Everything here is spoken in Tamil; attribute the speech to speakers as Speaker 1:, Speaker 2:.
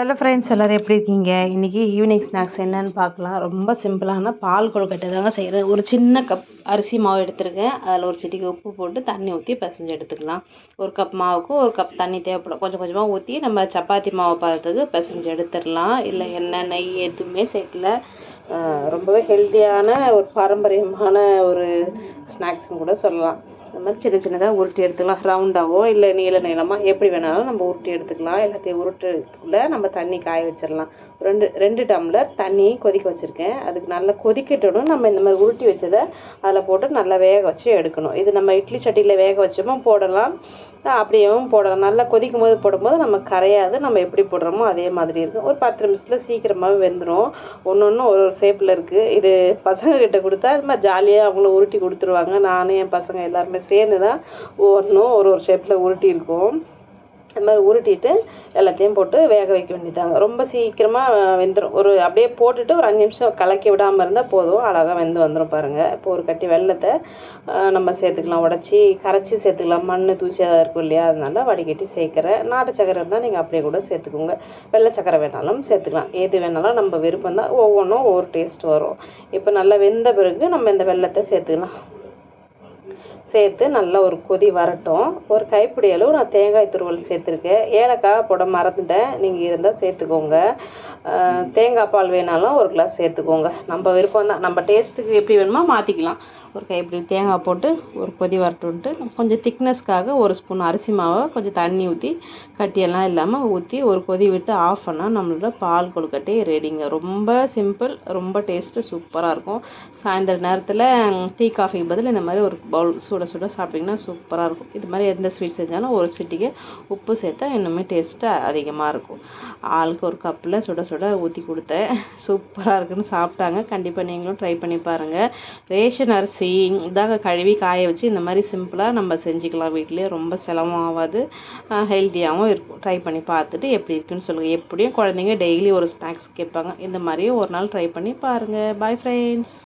Speaker 1: ஹலோ ஃப்ரெண்ட்ஸ் எல்லோரும் எப்படி இருக்கீங்க? இன்றைக்கி ஈவினிங் ஸ்நாக்ஸ் என்னென்னு பார்க்கலாம். ரொம்ப சிம்பிளான பால் கொழுக்கட்டை தாங்க செய்கிறேன் ஒரு சின்ன கப் அரிசி மாவு எடுத்துருக்கேன். அதில் ஒரு செடிக்கு உப்பு போட்டு தண்ணி ஊற்றி பிசைஞ்சு எடுத்துக்கலாம். ஒரு கப் மாவுக்கு ஒரு கப் தண்ணி தேவைப்படும். கொஞ்சம் கொஞ்சமாக ஊற்றி நம்ம சப்பாத்தி மாவு பார்த்ததுக்கு பிசைஞ்சு எடுத்துடலாம். இல்லை எண்ணெய் நெய் எதுவுமே சேர்க்கல. ரொம்பவே ஹெல்த்தியான ஒரு பாரம்பரியமான ஒரு ஸ்நாக்ஸ்னு கூட சொல்லலாம். இந்த மாதிரி சின்ன சின்னதாக உருட்டி எடுத்துக்கலாம். ரவுண்டாகவோ இல்லை நீள நீளமாக எப்படி வேணாலும் நம்ம உருட்டி எடுத்துக்கலாம். எல்லாத்தையும் உருட்டுறதுக்குள்ளே நம்ம தண்ணி காய வச்சிடலாம். ரெண்டு ரெண்டு டம்ளர் தண்ணி கொதிக்க வச்சுருக்கேன். அதுக்கு நல்லா கொதிக்கட்டணும் நம்ம இந்த மாதிரி உருட்டி வச்சதை அதில் போட்டு நல்லா வேக வச்சு எடுக்கணும். இது நம்ம இட்லி சட்டியில் வேக வச்சோமோ போடலாம். அப்படியேவும் போடலாம். நல்லா கொதிக்கும் போது போடும்போது நம்ம கரையாது. நம்ம எப்படி போடுறோமோ அதே மாதிரி இருக்கும். ஒரு பத்து நிமிஷத்தில் சீக்கிரமாகவே வெந்துடும் ஒன்று ஒன்று ஒரு ஒரு ஷேப்பில் இருக்குது இது பசங்கக்கிட்ட கொடுத்தா அது மாதிரி ஜாலியாக அவங்களும் உருட்டி கொடுத்துருவாங்க. நானும் என் பசங்க எல்லாருமே சேர்ந்து தான் ஒன்றும் ஒரு ஒரு ஷேப்பில் உருட்டி இருக்கோம். அது மாதிரி உருட்டிட்டு எல்லாத்தையும் போட்டு வேக வைக்க வேண்டியதாங்க ரொம்ப சீக்கிரமாக வெந்துடும் ஒரு அப்படியே போட்டுட்டு ஒரு அஞ்சு நிமிஷம் கலக்கி விடாமல் இருந்தால் போதும். அழகாக வெந்து வந்துடும் பாருங்கள் இப்போ ஒரு கட்டி வெள்ளத்தை நம்ம சேர்த்துக்கலாம். உடச்சி கரைச்சி சேர்த்துக்கலாம். மண் தூசி அதாக இருக்கும் இல்லையா? அதனால வடிகட்டி சேர்க்குறேன் நாட்டு சக்கரை இருந்தால் நீங்கள் அப்படியே கூட சேர்த்துக்கோங்க. வெள்ளை சக்கரை வேணாலும் சேர்த்துக்கலாம். எது வேணாலும் நம்ம விருப்பம் தான். ஒவ்வொன்றும் ஒவ்வொரு டேஸ்ட் வரும். இப்போ நல்லா வெந்த பிறகு நம்ம இந்த வெள்ளத்தை சேர்த்துக்கலாம். சேர்த்து நல்லா ஒரு கொதி வரட்டும். ஒரு கைப்பிடி அளவு நான் தேங்காய் துருவல் சேர்த்துருக்கேன். ஏலக்காய் போட மறந்துட்டேன். நீங்கள் இருந்தால் சேர்த்துக்கோங்க. தேங்காய் பால் வேணாலும் ஒரு கிளாஸ் சேர்த்துக்கோங்க. நம்ம விருப்பம் தான் நம்ம டேஸ்ட்டுக்கு எப்படி வேணுமோ மாற்றிக்கலாம் ஒரு கைப்பிடி தேங்காய் போட்டு ஒரு கொதி வரட்டுன்ட்டு கொஞ்சம் திக்னஸ்க்காக ஒரு ஸ்பூன் அரிசி மாவை கொஞ்சம் தண்ணி ஊற்றி கட்டியெல்லாம் இல்லாமல் ஊற்றி ஒரு கொதி விட்டு ஆஃப் பண்ணால் நம்மளோட பால் கொழுக்கட்டை ரெடிங்க ரொம்ப சிம்பிள் ரொம்ப டேஸ்ட்டு சூப்பராக இருக்கும். சாயந்தர நேரத்தில் டீ காஃபிக்கு பதில் இந்த மாதிரி ஒரு பவுல் சுட சுட சாப்பிட்டிங்கன்னா சூப்பராக இருக்கும். இது மாதிரி எந்த ஸ்வீட் செஞ்சாலும் ஒரு சிட்டிக்கு உப்பு சேர்த்தா இன்னுமே டேஸ்ட்டு அதிகமாக இருக்கும். ஆளுக்கு ஒரு கப்பில் சுட சுட ஊற்றி கொடுத்தேன். சூப்பராக இருக்குன்னு சாப்பிட்டாங்க. கண்டிப்பாக நீங்களும் ட்ரை பண்ணி பாருங்கள் ரேஷன் அரிசி இதாக கழுவி காய வச்சு இந்த மாதிரி சிம்பிளாக நம்ம செஞ்சுக்கலாம். வீட்டிலேயே ரொம்ப செலவும் ஆகாது. ஹெல்த்தியாகவும் இருக்கும். ட்ரை பண்ணி பார்த்துட்டு எப்படி இருக்குன்னு சொல்லுங்கள் எப்படியும் குழந்தைங்க டெய்லி ஒரு ஸ்நாக்ஸ் கேட்பாங்க. இந்த மாதிரியும் ஒரு நாள் ட்ரை பண்ணி பாருங்கள் பாய் ஃப்ரெண்ட்ஸ்